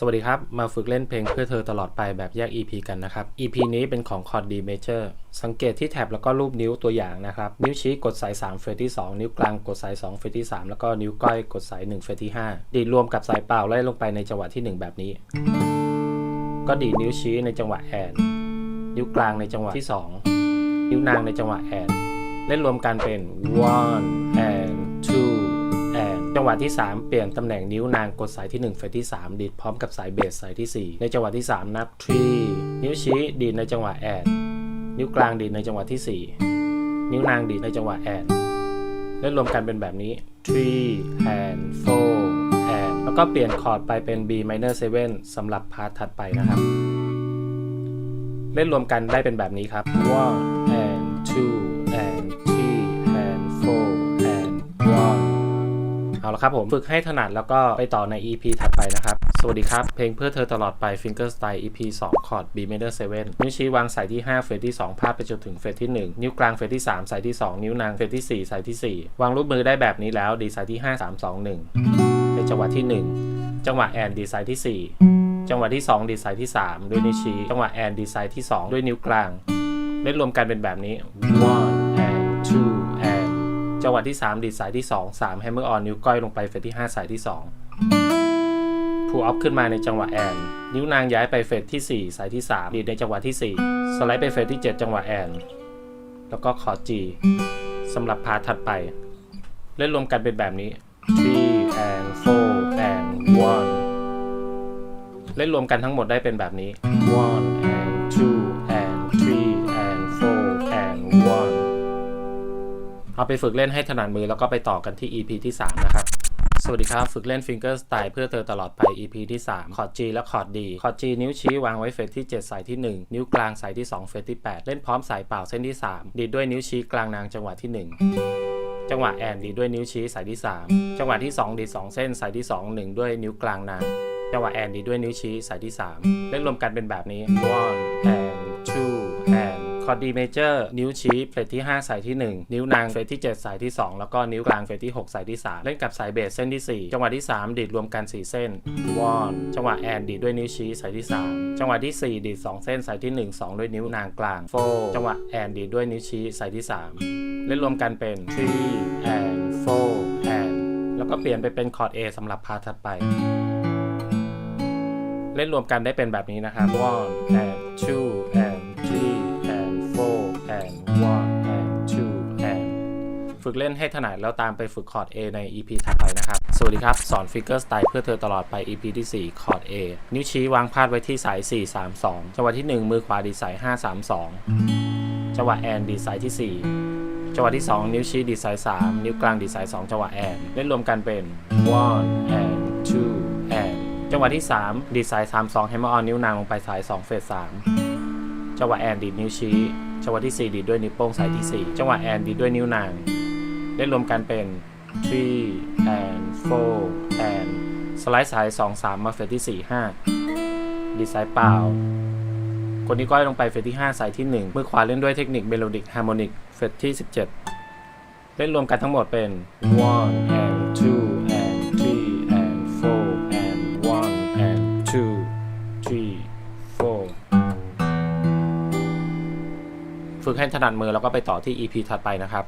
สวัสดีครับ มาฝึกเล่นเพลงเพื่อเธอตลอดไปแบบแยก EP กันนะครับ EP นี้เป็นของคอร์ด D major สังเกตที่แท็บแล้วก็รูปนิ้วตัวอย่างนะครับ นิ้วชี้กดสาย 3 เฟรตที่ 2 นิ้วกลางกดสาย 2 เฟรตที่ 3 แล้วก็นิ้วก้อยกดสาย 1 เฟรตที่ 5 ดีดรวมกับสายเปล่าไล่ลงไปในจังหวะที่ 1 แบบนี้ ก็ดีดนิ้วชี้ในจังหวะแอนนิ้วกลางในจังหวะที่ 2 นิ้วนางในจังหวะแอนเล่นรวมกันเป็น one and หวะที่ 3 เปลี่ยนตำแหน่งนิ้วนางกดสายที่ 1 เฟรตที่ 3 ดีดพร้อมกับสายเบสสายที่ 4 ในจังหวะที่ 3 นับ three นิ้วชี้ดีดในจังหวะแอนนิ้วกลางดีดในจังหวะที่ 4 นิ้วนางดีดในจังหวะแอนเล่นรวมกันเป็นแบบนี้ three and four and แล้วก็เปลี่ยนคอร์ดไปเป็น B minor 7สำหรับพาร์ทถัดไปนะครับ เล่นรวมกันได้เป็นแบบนี้ครับ one and two ครับผมฝึกให้ถนัดแล้วก็ไปต่อใน EP ถัดไปนะครับ สวัสดีครับ เพลงเพื่อเธอตลอดไป Finger Style EP 2 คอร์ด B major 7 นิ้วชี้วางสายที่ 5 เฟรตที่ 2 พาดไปจนถึงเฟรตที่ 1 นิ้วกลางเฟรตที่ 3 สายที่ 2 นิ้วนางเฟรตที่ 4 สายที่ 4 วางรูปมือได้แบบนี้แล้วดีสายที่ 5 3 2 1 ในจังหวะที่ 1 จังหวะแอนดีสายที่ 4 จังหวะที่ 2 ดีไซน์ที่ 3 ด้วยนิ้วชี้จังหวะแอนดีไซน์ที่ 2 ด้วยนิ้วกลางเล่นรวมกันเป็นแบบนี้ one จังหวะที่ 3 ดีไซน์ที่ 2 3 hammer on นิ้วก้อยลงไปเฟรตที่ 5 สายที่ 2 pull up ขึ้นมาในจังหวะแอน นิ้วนางย้ายไปเฟรตที่ 4 สายที่ 3 ดีดในจังหวะที่ 4 สไลด์ไปเฟรตที่ 7 จังหวะแอน แล้วก็คอร์ด G สำหรับพาร์ทถัดไป เล่นรวมกันเป็นแบบนี้ three and four and one เล่นรวมกันทั้งหมดได้เป็นแบบนี้ one ไปฝึกเล่นให้ถนัดมือแล้วก็ไปต่อกันที่ EP ที่ 3 นะครับ สวัสดีครับ ฝึกเล่น Finger Style เพื่อเธอตลอดไป EP ที่ 3 คอร์ด G และคอร์ด D คอร์ด G นิ้วชี้วางไว้เฟรตที่ 7 สายที่ 1 นิ้วกลางสายที่ 2 เฟรตที่ 8 เล่นพร้อมสายเปล่าเส้นที่ 3 ดีดด้วยนิ้วชี้กลางนางจังหวะที่ 1จังหวะแอนดีดด้วยนิ้วชี้สายที่ 3 จังหวะที่ 2 ดีด2เส้นสายที่ 2 1 ด้วยนิ้วกลางนางจังหวะแอนดีด้วยนิ้วชี้สายที่ 3 เล่นรวมกันเป็นแบบนี้ one and คอร์ด D major นิ้วชี้เฟรตที่ 5 สายที่ 1 นิ้วนางเฟรตที่ 7 สายที่ 2 แล้วก็นิ้วกลางเฟรตที่ 6 สายที่ 3 เล่นกับสายเบสเส้นที่ 4 จังหวะที่ 3 ดีดรวมกัน 4 เส้น one จังหวะแอนดีดด้วยนิ้วชี้สายที่ 3 จังหวะที่ 4 ดีด 2 เส้นสายที่ 1 2 ด้วยนิ้วนางกลาง four จังหวะแอนดีดด้วยนิ้วชี้สายที่ 3 เล่นรวมกันเป็น three and four and แล้วก็เปลี่ยนไปเป็นคอร์ด A สำหรับพาร์ทถัดไป เล่นรวมกันได้เป็นแบบนี้นะครับ one and two and ฝึกเล่นให้ถนัดแล้วตามไปฝึกคอร์ด A ใน EP ถัดไปนะครับ สวัสดีครับ สอน Figure Style เพื่อเธอตลอดไป EP ที่ 4 คอร์ด A นิ้วชี้วางพาดไว้ที่สาย 4 3 2 จังหวะที่ 1 มือขวาดีสาย 5 3 2 จังหวะแอนดีสายที่ 4 จังหวะที่ 2 นิ้วชี้ดีสาย 3 นิ้วกลางดีสาย 2 จังหวะแอน เล่นรวมกันเป็น one and two and จังหวะที่ 3 ดีสาย 3 2 hammer on นิ้วนางลงไปสาย 2 เฟส3จังหวะแอนดีดนิ้วชี้ จังหวะที่ 4 ดีดด้วยนิ้วโป้งสายที่ 4 จังหวะแอนดีดด้วยนิ้วนาง เล่นรวมกันเป็น three and four and สไลด์สาย 2 3 มาเฟสที่ 4 5 ดีดสายเปล่า กดนิ้วก้อยลงไปเฟสที่ 5 สายที่ 1 มือขวาเล่นด้วยเทคนิคเมโลดิกฮาร์โมนิกเฟสที่ 17 เล่นรวมกันทั้งหมดเป็น one and two and three and four and one and two three four ฝึกให้ถนัดมือแล้วก็ไปต่อที่ EP ถัดไปนะครับ